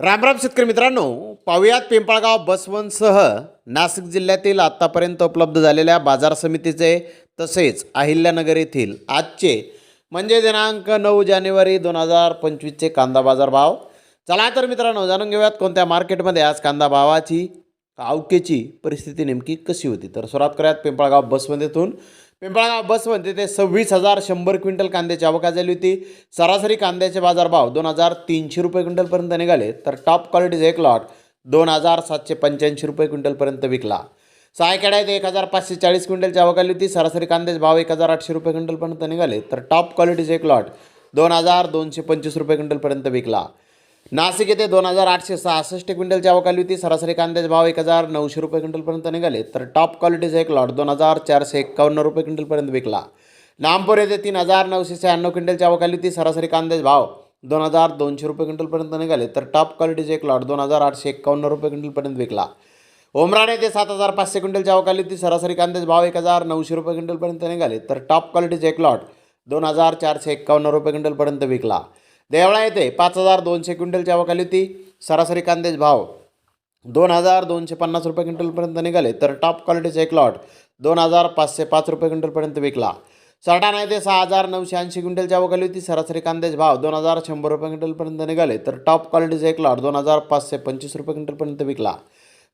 रामराम शेतकरी मित्रांनो पाहुयात पिंपळगाव बसवनसह नाशिक जिल्ह्यातील आत्तापर्यंत उपलब्ध झालेल्या बाजार समितीचे तसेच अहिल्यानगर येथील आजचे म्हणजे दिनांक नऊ जानेवारी दोन हजार पंचवीसचे कांदा बाजार भाव. चला तर मित्रांनो जाणून घेऊयात कोणत्या मार्केटमध्ये आज कांदा भावाची अवकेची परिस्थिती नेमकी कशी होती. तर सुरुवात करूयात पिंपळगाव बसवंत येथून पिंपळगाव बसवंत ते सव्वीस हजार शंभर क्विंटल कांद्याची आवक झाली होती. सरासरी कांद्याचे बाजारभाव दोन हजार तीनशे रुपये क्विंटलपर्यंत निघाले तर टॉप क्वालिटीचा एक लॉट दोन हजार सातशे पंच्याऐंशी रुपये क्विंटलपर्यंत विकला. सहा एक हजार पाचशे चाळीस क्विंटलची आवक आली होती. सरासरी कांद्याचे भाव एक हजार आठशे रुपये क्विंटलपर्यंत निघाले तर टॉप क्वालिटीचे एक लॉट दोन हजार दोनशे पंचवीस रुपये क्विंटलपर्यंत विकला. नाशिक येथे दोन हजार आठशे सहासष्ट क्विंटलची आवक आली होती. सरासरी कांद्याचे भाव एक हजार नऊशे रुपये क्विंटलपर्यंत निघाले. तर टॉप क्वालिटीचा एक लॉट दोन हजार चारशे एक्कावन्न रुपये क्विंटलपर्यंत विकला. नामपूर येथे तीन हजार नऊशे शहाण्णव क्विंटलची आवक आली होती. सरासरी कांद्याचे भाव दोन हजार दोनशे रुपये क्विंटलपर्यंत निघाले. तर टॉप क्वालिटीचे एक लॉट दोन हजार आठशे एक्कावन्न रुपये क्विंटलपर्यंत विकला. ओमराणे येथे सात हजार पाचशे क्विंटलची आवक आली होती. सरासरी कांद्याचे भाव एक हजार नऊशे रुपये क्विंटलपर्यंत निघाले. तर टॉप क्वालिटीचे एक लॉट दोन हजार चारशे एक्कावन्न रुपये क्विंटलपर्यंत विकला. देवळा येथे पाच हजार दोनशे क्विंटलची आवक आली होती. सरासरी कांद्याचे भाव दोन हजार दोनशे पन्नास रुपये क्विंटलपर्यंत निघाले तर टॉप क्वालिटीचे एक लॉट दोन हजार पाचशे पाच रुपये क्विंटलपर्यंत विकला. सटाणा येथे सहा हजार नऊशे ऐंशी क्विंटलची आवक आली होती. सरासरी कांद्याचे भाव दोन हजार शंभर रुपये क्विंटलपर्यंत निघाले तर टॉप क्वालिटीचे एक लॉट दोन हजार पाचशे पंचवीस रुपये क्विंटलपर्यंत विकला.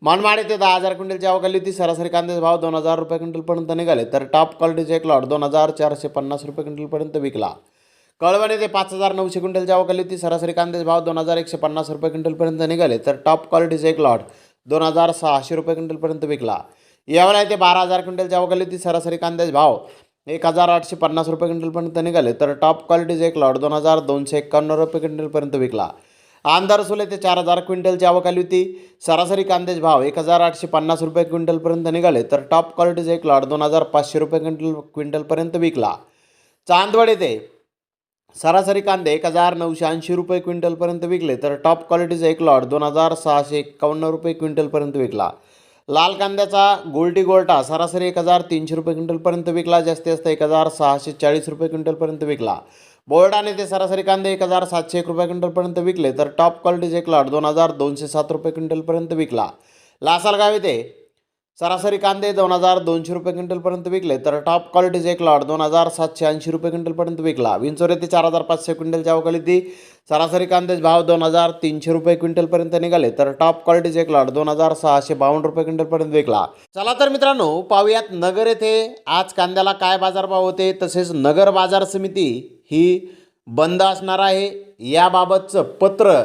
मानमाड येथे दहा हजार क्विंटलची आवक आली होती. सरासरी कांद्याचे भाव दोन हजार रुपये क्विंटलपर्यंत निघाले तर टॉप क्वालिटीचे एक लॉट दोन हजार चारशे पन्नास रुपये क्विंटलपर्यंत विकला. कळवण येथे पाच हजार नऊशे क्विंटल आवक आली होती. सरासरी कांद्याचे भाव दोन हजार एकशे पन्नास रुपये क्विंटलपर्यंत निघाले. तर टॉप क्वालिटीचे एक लॉट दोन हजार सहाशे रुपये क्विंटलपर्यंत विकला. यावेळेला येथे बारा हजार क्विंटल आवक आली होती. सरासरी कांद्याचे भाव एक हजार आठशे पन्नास रुपये क्विंटलपर्यंत निघाले. तर टॉप क्वालिटीचे एक लॉट दोन हजार दोनशे एक्कावन्न रुपये क्विंटलपर्यंत विकला. आंधारसोल येथे चार हजार क्विंटलची आवक आली होती. सरासरी कांद्याचे भाव एक हजार आठशे पन्नास रुपये क्विंटलपर्यंत निघाले. तर टॉप क्वालिटीचे एक लॉट दोन हजार पाचशे रुपये क्विंटल क्विंटलपर्यंत विकला. चांदवड येथे सरासरी कांदे एक हजार नऊशे ऐंशी रुपये क्विंटलपर्यंत विकले तर टॉप क्वालिटीचा एक लॉट दोन हजार सहाशे एक्कावन्न रुपये क्विंटलपर्यंत विकला. लाल कांद्याचा गोल्टी गोल्टा सरासरी एक हजार तीनशे रुपये क्विंटलपर्यंत विकला जास्तीत जास्त एक हजार सहाशे चाळीस रुपये क्विंटलपर्यंत विकला. बोर्डाने ते सरासरी कांदे एक हजार सातशे एक रुपये क्विंटलपर्यंत विकले तर टॉप क्वालिटीचे एक लॉट दोन हजार दोनशे सात रुपये क्विंटलपर्यंत विकला. लासलगाव येथे सरासरी कांदे दोन हजार दोनशे रुपये क्विंटलपर्यंत विकले तर टॉप क्वालिटीचे एक लॉट दोन हजार सातशे ऐंशी रुपये क्विंटलपर्यंत विकला. विंचोर येथे चार हजार पाचशे क्विंटलच्या अवकाळी ती सरासरी कांद्याचे भाव दोन हजार तीनशे रुपये क्विंटलपर्यंत निघाले तर टॉप क्वालिटीचे एक लॉट दोन हजार सहाशे बावन्न रुपये क्विंटलपर्यंत विकला. चला तर मित्रांनो पाहूयात नगर येथे आज कांद्याला काय बाजारभाव होते तसेच नगर बाजार समिती ही बंद असणार आहे. याबाबतचं पत्र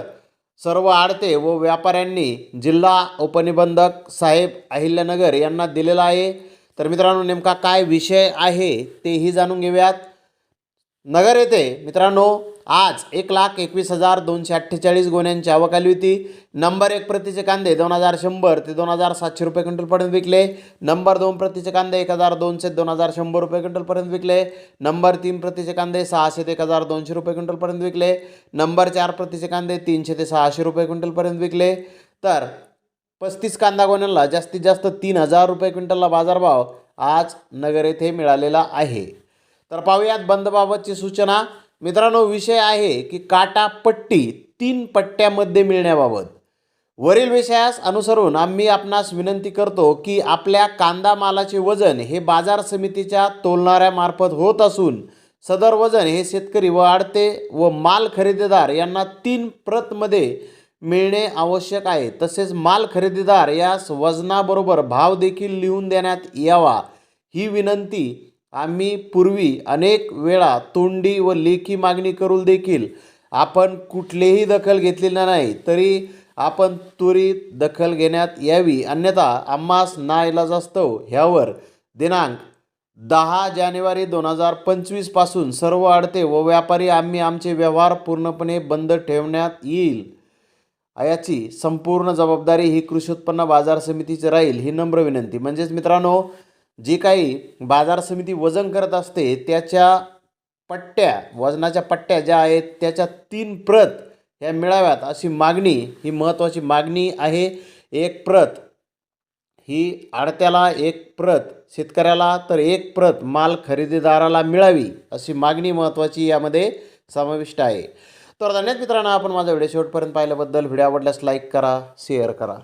सर्व आडते व व्यापाऱ्यांनी जिल्हा उपनिबंधक साहेब अहिल्यानगर यांना दिलेला आहे. तर मित्रांनो नेमका काय विषय आहे तेही जाणून घेऊयात. नगर येथे मित्रांनो आज एक लाख एकवीस हजार दोनशे अठ्ठेचाळीस गोण्यांची आवक आली होती. नंबर एक प्रतीचे कांदे दोन हजार शंभर ते दोन हजार सातशे रुपये क्विंटलपर्यंत विकले. नंबर दोन प्रतीचे कांदे एक हजार दोनशे दोन हजार शंभर रुपये क्विंटलपर्यंत विकले. नंबर तीन प्रतीचे कांदे सहाशे ते एक हजार दोनशे रुपये क्विंटलपर्यंत विकले. नंबर चार प्रतीचे कांदे तीनशे ते सहाशे रुपये क्विंटलपर्यंत विकले. तर पस्तीस कांदा गोण्यांना जास्तीत जास्त तीन हजार रुपये क्विंटलला बाजारभाव आज नगर येथे मिळालेला आहे. तर पाहूयात बंदबाबतची सूचना. मित्रांनो विषय आहे की काटा पट्टी तीन पट्ट्यामध्ये मिळण्याबाबत. वरील विषयास अनुसरून आम्ही आपणास विनंती करतो की आपल्या कांदा मालाचे वजन हे बाजार समितीच्या तोलणाऱ्यामार्फत होत असून सदर वजन हे शेतकरी व आडते व माल खरेदीदार यांना तीन प्रतमध्ये मिळणे आवश्यक आहे. तसेच माल खरेदीदार यास वजनाबरोबर भाव देखील लिहून देण्यात यावा ही विनंती आम्ही पूर्वी अनेक वेळा तोंडी व लेखी मागणी करून देखील. आपण कुठलीही दखल घेतलेली नाही तरी आपण त्वरित दखल घेण्यात यावी. अन्यथा आम्हास नाईलाजास्तव ह्यावर दिनांक दहा जानेवारी दोन हजार पंचवीसपासून सर्व अडते व व्यापारी आम्ही आमचे व्यवहार पूर्णपणे बंद ठेवण्यात येईल. याची संपूर्ण जबाबदारी ही कृषी उत्पन्न बाजार समितीची राहील ही नम्र विनंती. म्हणजेच मित्रांनो जी काही बाजार समिती वजन करत असते त्याच्या पट्ट्या वजनाच्या पट्ट्या ज्या आहेत त्याच्या तीन प्रत ह्या मिळाव्यात. अशी मागणी ही महत्त्वाची मागणी आहे. एक प्रत ही आडत्याला एक प्रत शेतकऱ्याला तर एक प्रत माल खरेदीदाराला मिळावी अशी मागणी महत्त्वाची यामध्ये समाविष्ट आहे. तर धन्यवाद मित्रांनो आपण माझा व्हिडिओ शेवटपर्यंत पाहिल्याबद्दल. व्हिडिओ आवडल्यास लाईक करा शेअर करा.